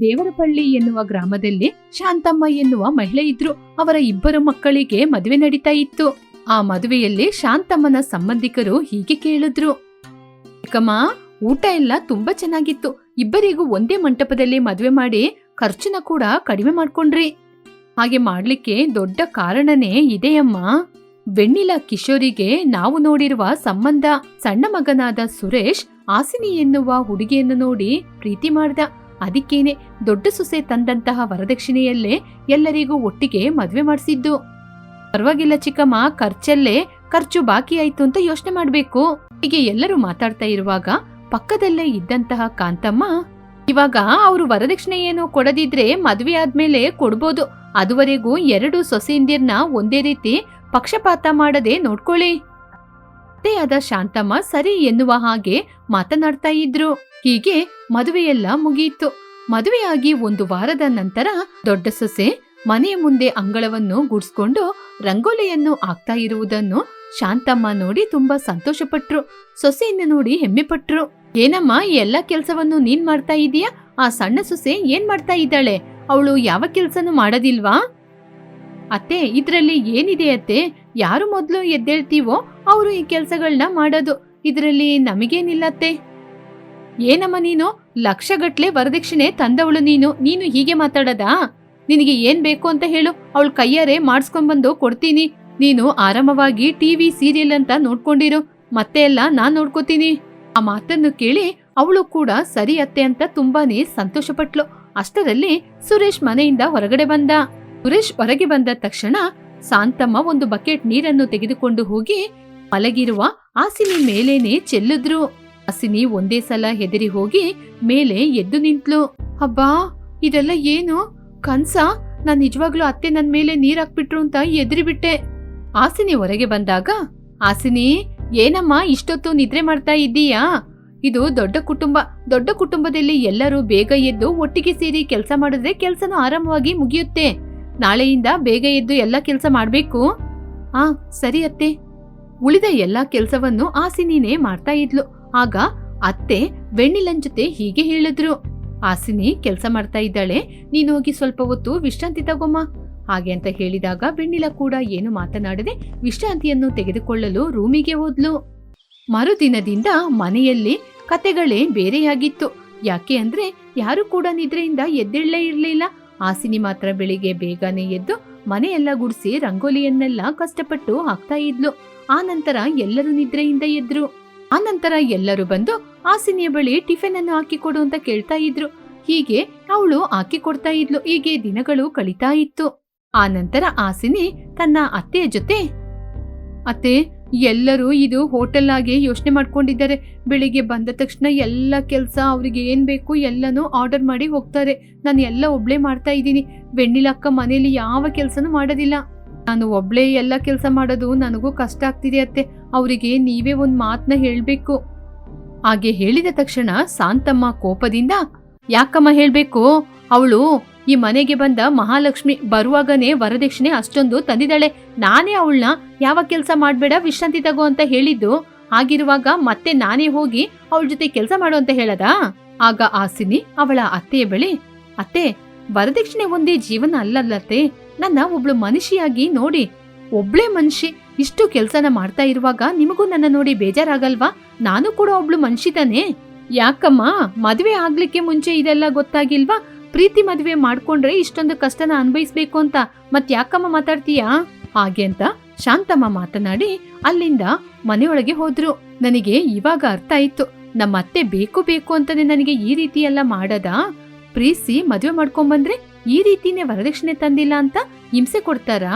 ದೇವರಪಳ್ಳಿ ಎನ್ನುವ ಗ್ರಾಮದಲ್ಲಿ ಶಾಂತಮ್ಮ ಎನ್ನುವ ಮಹಿಳೆ ಇದ್ರು. ಅವರ ಇಬ್ಬರು ಮಕ್ಕಳಿಗೆ ಮದುವೆ ನಡೀತಾ ಇತ್ತು. ಆ ಮದುವೆಯಲ್ಲಿ ಶಾಂತಮ್ಮನ ಸಂಬಂಧಿಕರು ಹೀಗೆ ಕೇಳಿದ್ರು. ಚಿಕ್ಕಮ್ಮ ಊಟ ಎಲ್ಲ ತುಂಬಾ ಚೆನ್ನಾಗಿತ್ತು. ಇಬ್ಬರಿಗೂ ಒಂದೇ ಮಂಟಪದಲ್ಲಿ ಮದುವೆ ಮಾಡಿ ಖರ್ಚನ್ನ ಕೂಡ ಕಡಿಮೆ ಮಾಡ್ಕೊಂಡ್ರಿ. ಹಾಗೆ ಮಾಡ್ಲಿಕ್ಕೆ ದೊಡ್ಡ ಕಾರಣನೇ ಇದೆಯಮ್ಮ. ವೆಣ್ಣಿಲ ಕಿಶೋರಿಗೆ ನಾವು ನೋಡಿರುವ ಸಂಬಂಧ, ಸಣ್ಣ ಮಗನಾದ ಸುರೇಶ್ ಆಸಿನಿ ಎನ್ನುವ ಹುಡುಗಿಯನ್ನು ನೋಡಿ ಪ್ರೀತಿ ಮಾಡ್ದ. ಅದಕ್ಕೇನೆ ದೊಡ್ಡ ಸೊಸೆ ತಂದಂತಹ ವರದಕ್ಷಿಣೆಯಲ್ಲೇ ಎಲ್ಲರಿಗೂ ಒಟ್ಟಿಗೆ ಮದ್ವೆ ಮಾಡಿಸಿದ್ದು. ಪರವಾಗಿಲ್ಲ ಚಿಕ್ಕಮ್ಮ, ಖರ್ಚಲ್ಲೇ ಖರ್ಚು ಬಾಕಿ ಆಯ್ತು ಅಂತ ಯೋಚನೆ ಮಾಡ್ಬೇಕು. ಹೀಗೆ ಎಲ್ಲರೂ ಮಾತಾಡ್ತಾ ಇರುವಾಗ ಪಕ್ಕದಲ್ಲೇ ಇದ್ದಂತಹ ಕಾಂತಮ್ಮ, ಇವಾಗ ಅವರು ವರದಕ್ಷಿಣೆ ಏನು ಕೊಡದಿದ್ರೆ ಮದ್ವೆ ಆದ್ಮೇಲೆ ಕೊಡ್ಬೋದು. ಅದುವರೆಗೂ ಎರಡು ಸೊಸೆಯಿಂದಿರ್ನ ಒಂದೇ ರೀತಿ ಪಕ್ಷಪಾತ ಮಾಡದೆ ನೋಡ್ಕೊಳ್ಳಿ. ಆದ ಶಾಂತಮ್ಮ ಸರಿ ಎನ್ನುವ ಹಾಗೆ ಮಾತನಾಡ್ತಾ ಇದ್ರು. ಹೀಗೆ ಮದುವೆಯೆಲ್ಲ ಮುಗಿಯಿತು. ಮದುವೆಯಾಗಿ ಒಂದು ವಾರದ ನಂತರ ದೊಡ್ಡ ಸೊಸೆ ಮನೆಯ ಮುಂದೆ ಅಂಗಳವನ್ನು ಗುಡ್ಸ್ಕೊಂಡು ರಂಗೋಲಿಯನ್ನು ಆಗ್ತಾ ಇರುವುದನ್ನು ಶಾಂತಮ್ಮ ನೋಡಿ ತುಂಬಾ ಸಂತೋಷಪಟ್ರು. ಸೊಸೆಯನ್ನು ನೋಡಿ ಹೆಮ್ಮೆ ಪಟ್ರು ಏನಮ್ಮ, ಈ ಎಲ್ಲ ಕೆಲಸವನ್ನು ನೀನ್ ಮಾಡ್ತಾ ಇದೀಯಾ? ಆ ಸಣ್ಣ ಸೊಸೆ ಏನ್ ಮಾಡ್ತಾ ಇದ್ದಾಳೆ? ಅವಳು ಯಾವ ಕೆಲಸನೂ ಮಾಡೋದಿಲ್ವಾ? ಅತ್ತೆ, ಇದ್ರಲ್ಲಿ ಏನಿದೆ ಅತ್ತೆ? ಯಾರು ಮೊದಲು ಎದ್ದೇಳ್ತೀವೋ ಅವರು ಈ ಕೆಲಸಗಳನ್ನ ಮಾಡೋದು. ಇದರಲ್ಲಿ ನಮಗೇನಿಲ್ಲತ್ತೆ? ಏನಮ್ಮ ನೀನು? ಲಕ್ಷಗಟ್ಲೆ ವರದಕ್ಷಿಣೆ ತಂದವಳು ನೀನು. ನೀನು ಹೀಗೆ ಮಾತಾಡದಾ? ನಿನಗೆ ಏನ್ ಬೇಕು ಅಂತ ಹೇಳು. ಅವಳ ಕೈಯಾರೆ ಮಾಡಿಸ್ಕೊಂಡ್ಬಂದು ಕೊಡ್ತೀನಿ. ನೀನು ಆರಾಮವಾಗಿ ಟಿವಿ ಸೀರಿಯಲ್ ಅಂತ ನೋಡ್ಕೊಂಡಿರು. ಮತ್ತೆ ಎಲ್ಲ ನಾನ್ ನೋಡ್ಕೋತೀನಿ. ಆ ಮಾತನ್ನು ಕೇಳಿ ಅವಳು ಕೂಡ ಸರಿ ಅತ್ತೆ ಅಂತ ತುಂಬಾನೇ ಸಂತೋಷಪಟ್ಲು. ಅಷ್ಟರಲ್ಲಿ ಸುರೇಶ್ ಮನೆಯಿಂದ ಹೊರಗಡೆ ಬಂದ. ಸುರೇಶ್ ಹೊರಗೆ ಬಂದ ತಕ್ಷಣ ಶಾಂತಮ್ಮ ಒಂದು ಬಕೆಟ್ ನೀರನ್ನು ತೆಗೆದುಕೊಂಡು ಹೋಗಿ ಮಲಗಿರುವ ಆಸಿನಿ ಮೇಲೇನೆ ಚೆಲ್ಲಿದ್ರು. ಆಸಿನಿ ಒಂದೇ ಸಲ ಹೆದರಿ ಹೋಗಿ ಮೇಲೆ ಎದ್ದು ನಿಂತ್ಲು. ಅಬ್ಬಾ, ಇದೆಲ್ಲ ಏನು? ಕನ್ಸ? ನಾನ್ ನಿಜವಾಗ್ಲೂ ಅತ್ತೆ ನನ್ ಮೇಲೆ ನೀರ್ ಹಾಕ್ಬಿಟ್ರು ಅಂತ ಎದ್ರಿ ಬಿಟ್ಟೆ ಆಸಿನಿ ಹೊರಗೆ ಬಂದಾಗ ಆಸಿನಿ ಏನಮ್ಮ ಇಷ್ಟೊತ್ತು ನಿದ್ರೆ ಮಾಡ್ತಾ ಇದ್ದೀಯಾ? ಇದು ದೊಡ್ಡ ಕುಟುಂಬ, ದೊಡ್ಡ ಕುಟುಂಬದಲ್ಲಿ ಎಲ್ಲರೂ ಬೇಗ ಎದ್ದು ಒಟ್ಟಿಗೆ ಸೇರಿ ಕೆಲಸ ಮಾಡಿದ್ರೆ ಕೆಲಸನೂ ಆರಾಮವಾಗಿ ಮುಗಿಯುತ್ತೆ. ನಾಳೆಯಿಂದ ಬೇಗ ಎದ್ದು ಎಲ್ಲ ಕೆಲಸ ಮಾಡಬೇಕು? ಆ, ಸರಿ ಅತ್ತೆ. ಉಳಿದ ಎಲ್ಲ ಕೆಲಸವನ್ನು ಆಸಿನಿನೇ ಮಾಡ್ತಾ ಇದ್ಲು. ಆಗ ಅತ್ತೆ ವೆಣ್ಣಿಲನ್ ಜೊತೆ ಹೀಗೆ ಹೇಳಿದ್ರು. ಆಸಿನಿ ಕೆಲಸ ಮಾಡ್ತಾ ಇದ್ದಾಳೆ, ನೀನು ಹೋಗಿ ಸ್ವಲ್ಪ ಹೊತ್ತು ವಿಶ್ರಾಂತಿ ತಗೊಮ್ಮ. ಹಾಗೆ ಅಂತ ಹೇಳಿದಾಗ ಬೆಣ್ಣಿಲ ಕೂಡ ಏನು ಮಾತನಾಡದೆ ವಿಶ್ರಾಂತಿಯನ್ನು ತೆಗೆದುಕೊಳ್ಳಲು ರೂಮಿಗೆ ಹೋದ್ಲು. ಮರುದಿನದಿಂದ ಮನೆಯಲ್ಲಿ ಕತೆಗಳೇ ಬೇರೆಯಾಗಿತ್ತು. ಯಾಕೆ ಅಂದ್ರೆ ಯಾರು ಕೂಡ ನಿದ್ರೆಯಿಂದ ಎದ್ದೇಳಲೇ ಇರ್ಲಿಲ್ಲ. ಆಸಿನಿ ಮಾತ್ರ ಬೆಳಿಗ್ಗೆ ಬೇಗನೆ ಎದ್ದು ಮನೆಯೆಲ್ಲ ಗುಡಿಸಿ ರಂಗೋಲಿಯನ್ನೆಲ್ಲ ಕಷ್ಟಪಟ್ಟು ಹಾಕ್ತಾ ಇದ್ಲು. ಆ ನಂತರ ಎಲ್ಲರೂ ನಿದ್ರೆಯಿಂದ ಎದ್ರು. ಆ ನಂತರ ಎಲ್ಲರೂ ಬಂದು ಆಸಿನಿಯ ಬಳಿ ಟಿಫಿನ್ ಅನ್ನು ಹಾಕಿ ಕೊಡು ಅಂತ ಕೇಳ್ತಾ ಇದ್ರು. ಹೀಗೆ ಅವಳು ಹಾಕಿ ಕೊಡ್ತಾ ಇದ್ಲು. ಹೀಗೆ ದಿನಗಳು ಕಳೀತಾ ಇತ್ತು. ಆ ನಂತರ ಆಸಿನಿ ತನ್ನ ಅತ್ತೆಯ ಜೊತೆ, ಅತ್ತೆ ಎಲ್ಲರೂ ಇದು ಹೋಟೆಲ್ ಆಗಿ ಯೋಚನೆ ಮಾಡ್ಕೊಂಡಿದ್ದಾರೆ. ಬೆಳಿಗ್ಗೆ ಬಂದ ತಕ್ಷಣ ಎಲ್ಲ ಕೆಲಸ ಅವ್ರಿಗೆ ಏನು ಬೇಕು ಎಲ್ಲನೂ ಆರ್ಡರ್ ಮಾಡಿ ಹೋಗ್ತಾರೆ. ನಾನು ಎಲ್ಲ ಒಬ್ಳೇ ಮಾಡ್ತಾ ಇದ್ದೀನಿ. ಬೆಣ್ಣಿಲಕ್ಕ ಮನೇಲಿ ಯಾವ ಕೆಲಸನೂ ಮಾಡೋದಿಲ್ಲ. ನಾನು ಒಬ್ಳೇ ಎಲ್ಲ ಕೆಲಸ ಮಾಡೋದು ನನಗೂ ಕಷ್ಟ ಆಗ್ತಿದೆ ಅತ್ತೆ. ಅವರಿಗೆ ನೀವೇ ಒಂದು ಮಾತನ್ನ ಹೇಳಬೇಕು. ಹಾಗೆ ಹೇಳಿದ ತಕ್ಷಣ ಶಾಂತಮ್ಮ ಕೋಪದಿಂದ, ಯಾಕಮ್ಮ ಹೇಳಬೇಕು? ಅವಳು ಈ ಮನೆಗೆ ಬಂದ ಮಹಾಲಕ್ಷ್ಮಿ ಬರುವಾಗನೇ ವರದಕ್ಷಿಣೆ ಅಷ್ಟೊಂದು ತಂದಿದ್ದಾಳೆ. ನಾನೇ ಅವಳನ್ನ ಯಾವ ಕೆಲಸ ಮಾಡಬೇಡ, ವಿಶ್ರಾಂತಿ ತಗೋ ಅಂತ ಹೇಳಿದ್ದು. ಹಾಗಿರುವಾಗ ಮತ್ತೆ ನಾನೇ ಹೋಗಿ ಅವಳ ಜೊತೆ ಕೆಲಸ ಮಾಡು ಅಂತ ಹೇಳದಾ? ಆಗ ಆಸಿನಿ ಅವಳ ಅತ್ತೆಯ ಬಳಿ, ಅತ್ತೆ, ವರದಕ್ಷಿಣೆ ಒಂದೇ ಜೀವನ ಅಲ್ಲಲ್ಲತ್ತೆ ನನ್ನ ಒಬ್ಳು ಮನುಷ್ಯಾಗಿ ನೋಡಿ, ಒಬ್ಳೇ ಮನುಷ್ಯ ಇಷ್ಟು ಕೆಲ್ಸನ ಮಾಡ್ತಾ ಇರುವಾಗ ನಿಮಗೂ ನನ್ನ ನೋಡಿ ಬೇಜಾರಾಗಲ್ವಾ? ನಾನು ಕೂಡ ಒಬ್ಳು ಮನುಷ್ಯತಾನೆ ಯಾಕಮ್ಮ, ಮದ್ವೆ ಆಗ್ಲಿಕ್ಕೆ ಮುಂಚೆ ಇದೆಲ್ಲ ಗೊತ್ತಾಗಿಲ್ವಾ? ಪ್ರೀತಿ ಮದುವೆ ಮಾಡ್ಕೊಂಡ್ರೆ ಇಷ್ಟೊಂದು ಕಷ್ಟನ ಅನ್ಭವಿಸ್ಬೇಕು ಅಂತ ಮತ್ ಯಾಕಮ್ಮ ಮಾತಾಡ್ತೀಯಾ? ಹಾಗೆ ಅಂತ ಶಾಂತಮ್ಮ ಮಾತನಾಡಿ ಅಲ್ಲಿಂದ ಮನೆಯೊಳಗೆ ಹೋದ್ರು. ನನಗೆ ಇವಾಗ ಅರ್ಥ ಆಯ್ತು. ನಮ್ಮ ಅತ್ತೆ ಬೇಕು ಬೇಕು ಅಂತಾನೆ ನನಗೆ ಈ ರೀತಿ ಎಲ್ಲ ಮಾಡದ? ಪ್ರೀತಿಸಿ ಮದ್ವೆ ಮಾಡ್ಕೊಂಬಂದ್ರೆ ಈ ರೀತಿನೇ ವರದಕ್ಷಿಣೆ ತಂದಿಲ್ಲ ಅಂತ ಹಿಂಸೆ ಕೊಡ್ತಾರಾ?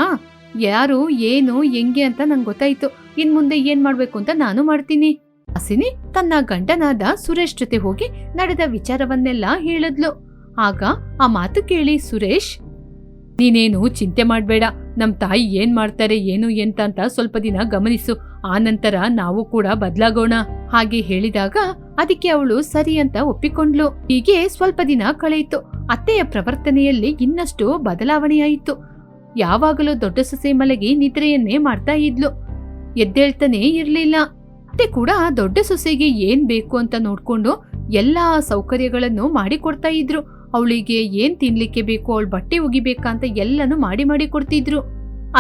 ಯಾರು, ಏನು, ಹೆಂಗೆ ಅಂತ ನಂಗೆ ಗೊತ್ತಾಯ್ತು. ಇನ್ ಮುಂದೆ ಏನ್ ಮಾಡ್ಬೇಕು ಅಂತ ನಾನು ಮಾಡ್ತೀನಿ. ಹಸಿನಿ ತನ್ನ ಗಂಡನಾದ ಸುರೇಶ್ ಜೊತೆ ಹೋಗಿ ನಡೆದ ವಿಚಾರವನ್ನೆಲ್ಲ ಹೇಳಿದ್ಲು. ಆಗ ಆ ಮಾತು ಕೇಳಿ, ಸುರೇಶ್, ನೀನೇನು ಚಿಂತೆ ಮಾಡಬೇಡ. ನಮ್ಮ ತಾಯಿ ಏನ್ ಮಾಡ್ತಾರೆ, ಏನು ಎಂತ ಅಂತ ಸ್ವಲ್ಪ ದಿನ ಗಮನಿಸು. ಆ ನಂತರ ನಾವು ಕೂಡ ಬದಲಾಗೋಣ. ಹಾಗೆ ಹೇಳಿದಾಗ ಅದಕ್ಕೆ ಅವಳು ಸರಿ ಅಂತ ಒಪ್ಪಿಕೊಂಡ್ಲು. ಹೀಗೆ ಸ್ವಲ್ಪ ದಿನ ಕಳೆಯಿತು. ಅತ್ತೆಯ ಪ್ರವರ್ತನೆಯಲ್ಲಿ ಇನ್ನಷ್ಟು ಬದಲಾವಣೆಯಾಯಿತು. ಯಾವಾಗಲೂ ದೊಡ್ಡ ಸೊಸೆ ಮಲಗಿ ನಿದ್ರೆಯನ್ನೇ ಮಾಡ್ತಾ ಇದ್ಲು. ಎದ್ದೇಳ್ತಾನೆ ಇರ್ಲಿಲ್ಲ. ಅತ್ತೆ ಕೂಡ ದೊಡ್ಡ ಸೊಸೆಗೆ ಏನ್ ಬೇಕು ಅಂತ ನೋಡ್ಕೊಂಡು ಎಲ್ಲಾ ಸೌಕರ್ಯಗಳನ್ನು ಮಾಡಿಕೊಡ್ತಾ ಇದ್ರು. ಅವಳಿಗೆ ಏನ್ ತಿನ್ಲಿಕ್ಕೆ ಬೇಕು ಅವಳು ಬಟ್ಟೆ ಒಗಿಬೇಕಂತ ಎಲ್ಲನು ಮಾಡಿ ಮಾಡಿ ಕೊಡ್ತಿದ್ರು.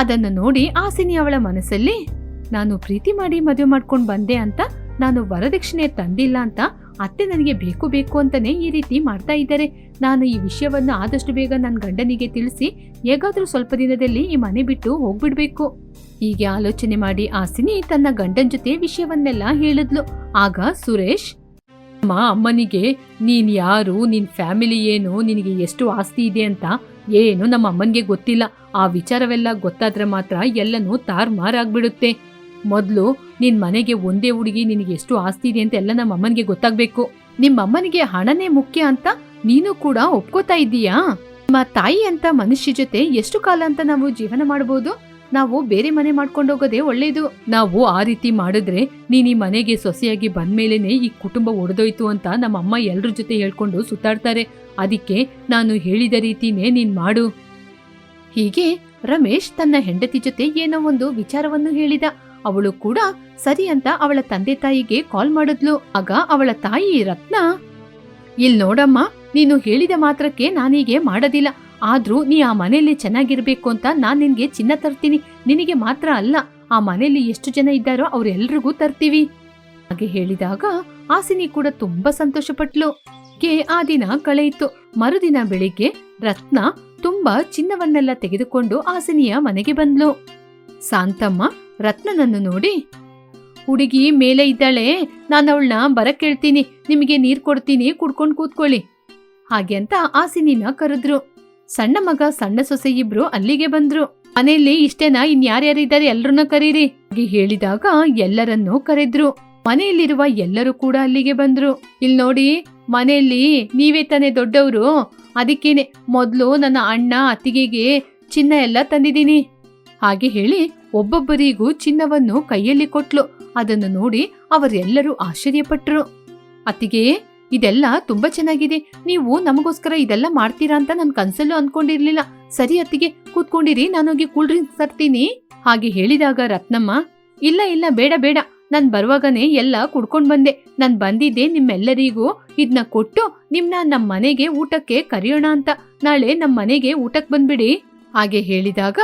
ಅದನ್ನ ನೋಡಿ ಆಸಿನಿ ಅವಳ ಮನಸ್ಸಲ್ಲಿ, ನಾನು ಪ್ರೀತಿ ಮಾಡಿ ಮದುವೆ ಮಾಡ್ಕೊಂಡು ಬಂದೆ ಅಂತ, ನಾನು ವರದಕ್ಷಿಣೆ ತಂದಿಲ್ಲ ಅಂತ ಅತ್ತೆ ನನಗೆ ಬೇಕು ಬೇಕು ಅಂತಾನೆ ಈ ರೀತಿ ಮಾಡ್ತಾ ಇದ್ದಾರೆ. ನಾನು ಈ ವಿಷಯವನ್ನು ಆದಷ್ಟು ಬೇಗ ನನ್ನ ಗಂಡನಿಗೆ ತಿಳಿಸಿ, ಹೇಗಾದರೂ ಸ್ವಲ್ಪ ದಿನದಲ್ಲಿ ಈ ಮನೆ ಬಿಟ್ಟು ಹೋಗ್ಬಿಡ್ಬೇಕು. ಹೀಗೆ ಆಲೋಚನೆ ಮಾಡಿ ಆಸಿನಿ ತನ್ನ ಗಂಡನ ಜೊತೆ ವಿಷಯವನ್ನೆಲ್ಲ ಹೇಳಿದ್ಲು. ಆಗ ಸುರೇಶ್ ಅಮ್ಮ ಅಮ್ಮನಿಗೆ, ನೀನ್ ಯಾರು, ನಿನ್ ಫ್ಯಾಮಿಲಿ ಏನು, ನಿನಗೆ ಎಷ್ಟು ಆಸ್ತಿ ಇದೆ ಅಂತ ಏನು ನಮ್ಮ ಅಮ್ಮನಿಗೆ ಗೊತ್ತಿಲ್ಲ. ಆ ವಿಚಾರವೆಲ್ಲ ಗೊತ್ತಾದ್ರೆ ಮಾತ್ರ ಎಲ್ಲನೂ ತಾರ್ಮಾರಾಗ್ಬಿಡುತ್ತೆ. ಮೊದಲು ನಿನ್ ಮನೆಗೆ ಒಂದೇ ಹುಡುಗಿ ನಿನಗೆ ಎಷ್ಟು ಆಸ್ತಿ ಇದೆ ಅಂತ ಎಲ್ಲ ನಮ್ಮ ಅಮ್ಮನಿಗೆ ಗೊತ್ತಾಗ್ಬೇಕು. ನಿಮ್ಮ ಅಮ್ಮನಿಗೆ ಹಣನೇ ಮುಖ್ಯ ಅಂತ ನೀನು ಕೂಡ ಒಪ್ಕೋತಾ ಇದ್ದೀಯಾ? ನಿಮ್ಮ ತಾಯಿ ಅಂತ ಮನುಷ್ಯ ಜೊತೆ ಎಷ್ಟು ಕಾಲ ಅಂತ ನಾವು ಜೀವನ ಮಾಡಬಹುದು ನಾವು ಬೇರೆ ಮನೆ ಮಾಡ್ಕೊಂಡು ಹೋಗೋದೇ ಒಳ್ಳೇದು. ನಾವು ಆ ರೀತಿ ಮಾಡಿದ್ರೆ ನೀನ್ ಈ ಮನೆಗೆ ಸೊಸೆಯಾಗಿ ಬಂದ್ಮೇಲೆನೆ ಈ ಕುಟುಂಬ ಒಡೆದೋಯ್ತು ಅಂತ ನಮ್ಮ ಅಮ್ಮ ಎಲ್ರ ಜೊತೆ ಹೇಳ್ಕೊಂಡು ಸುತ್ತಾಡ್ತಾರೆ. ಅದಕ್ಕೆ ನಾನು ಹೇಳಿದ ರೀತಿನೇ ನೀನ್ ಮಾಡು. ಹೀಗೆ ರಮೇಶ್ ತನ್ನ ಹೆಂಡತಿ ಜೊತೆ ಏನೋ ಒಂದು ವಿಚಾರವನ್ನು ಹೇಳಿದ. ಅವಳು ಕೂಡ ಸರಿ ಅಂತ ಅವಳ ತಂದೆ ತಾಯಿಗೆ ಕಾಲ್ ಮಾಡಿದ್ಲು. ಆಗ ಅವಳ ತಾಯಿ ರತ್ನ, ಇಲ್ ನೋಡಮ್ಮ, ನೀನು ಹೇಳಿದ ಮಾತ್ರಕ್ಕೆ ನಾನೀಗೆ ಮಾಡೋದಿಲ್ಲ. ಆದ್ರೂ ನೀ ಆ ಮನೆಯಲ್ಲಿ ಚೆನ್ನಾಗಿರ್ಬೇಕು ಅಂತ ನಾನ್ ನಿನ್ಗೆ ಚಿನ್ನ ತರ್ತೀನಿ. ನಿನಗೆ ಮಾತ್ರ ಅಲ್ಲ, ಆ ಮನೆಯಲ್ಲಿ ಎಷ್ಟು ಜನ ಇದ್ದಾರೋ ಅವ್ರೆಲ್ರಿಗೂ ತರ್ತೀವಿ. ಹಾಗೆ ಹೇಳಿದಾಗ ಆಸಿನಿ ಕೂಡ ತುಂಬಾ ಸಂತೋಷಪಟ್ಲು. ಕೆ ಆ ದಿನ ಕಳೆಯಿತು ಮರುದಿನ ಬೆಳಿಗ್ಗೆ ರತ್ನ ತುಂಬಾ ಚಿನ್ನವನ್ನೆಲ್ಲ ತೆಗೆದುಕೊಂಡು ಆಸಿನಿಯ ಮನೆಗೆ ಬಂದ್ಲು. ಸಾಂತಮ್ಮ ರತ್ನನನ್ನು ನೋಡಿ, ಹುಡುಗಿ ಮೇಲೆ ಇದ್ದಾಳೆ, ನಾನು ಅವಳನ್ನ ಬರಕ್ ಕೇಳ್ತೀನಿ. ನಿಮಗೆ ನೀರು ಕೊಡ್ತೀನಿ, ಕುಡ್ಕೊಂಡು ಕೂತ್ಕೊಳ್ಳಿ. ಹಾಗೆ ಅಂತ ಆಸಿನಿನ ಕರೆದ್ರು. ಸಣ್ಣ ಮಗ, ಸಣ್ಣ ಸೊಸೆ ಇಬ್ರು ಅಲ್ಲಿಗೆ ಬಂದ್ರು. ಮನೆಯಲ್ಲಿ ಇಷ್ಟೇನಾ? ಇನ್ ಯಾರ್ಯಾರಿದ್ದಾರೆ ಎಲ್ರನ್ನ ಕರೀರಿ. ಹೇಳಿದಾಗ ಎಲ್ಲರನ್ನೂ ಕರೆದ್ರು. ಮನೆಯಲ್ಲಿರುವ ಎಲ್ಲರೂ ಕೂಡ ಅಲ್ಲಿಗೆ ಬಂದ್ರು. ಇಲ್ಲಿ ನೋಡಿ, ಮನೆಯಲ್ಲಿ ನೀವೇ ತಾನೇ ದೊಡ್ಡವರು. ಅದಕ್ಕೇನೆ ಮೊದ್ಲು ನನ್ನ ಅಣ್ಣ, ಅತ್ತಿಗೆಗೆ ಚಿನ್ನ ಎಲ್ಲ ತಂದಿದ್ದೀನಿ. ಹಾಗೆ ಹೇಳಿ ಒಬ್ಬೊಬ್ಬರಿಗೂ ಚಿನ್ನವನ್ನು ಕೈಯಲ್ಲಿ ಕೊಟ್ಲು. ಅದನ್ನು ನೋಡಿ ಅವರೆಲ್ಲರೂ ಆಶ್ಚರ್ಯಪಟ್ರು. ಅತ್ತಿಗೆ ಇದೆಲ್ಲ ತುಂಬಾ ಚೆನ್ನಾಗಿದೆ. ನೀವು ನಮಗೋಸ್ಕರ ಇದೆಲ್ಲ ಮಾಡ್ತೀರಾ ಅಂತ ನನ್ ಕನ್ಸಲ್ಲೂ ಅನ್ಕೊಂಡಿರ್ಲಿಲ್ಲ. ಸರಿ ಅತ್ತಿಗೆ, ಕೂತ್ಕೊಂಡಿರಿ ನಾನೋಗಿ ಕೂಲ್ ಡ್ರಿಂಕ್ಸ್ ತರ್ತೀನಿ. ಹಾಗೆ ಹೇಳಿದಾಗ ರತ್ನಮ್ಮ, ಇಲ್ಲ ಇಲ್ಲ, ಬೇಡ ಬೇಡ. ನಾನ್ ಬರುವಾಗನೇ ಎಲ್ಲ ಕುಡ್ಕೊಂಡ್ ಬಂದೆ. ನಾನ್ ಬಂದಿದ್ದೆ ನಿಮ್ಮೆಲ್ಲರಿಗೂ. ಇದನ್ನ ಕೊಟ್ಟು ನಿಮ್ನ ನಮ್ಮ ಮನೆಗೆ ಊಟಕ್ಕೆ ಕರೆಯೋಣ ಅಂತ. ನಾಳೆ ನಮ್ಮ ಮನೆಗೆ ಊಟಕ್ ಬಂದ್ಬಿಡಿ. ಹಾಗೆ ಹೇಳಿದಾಗ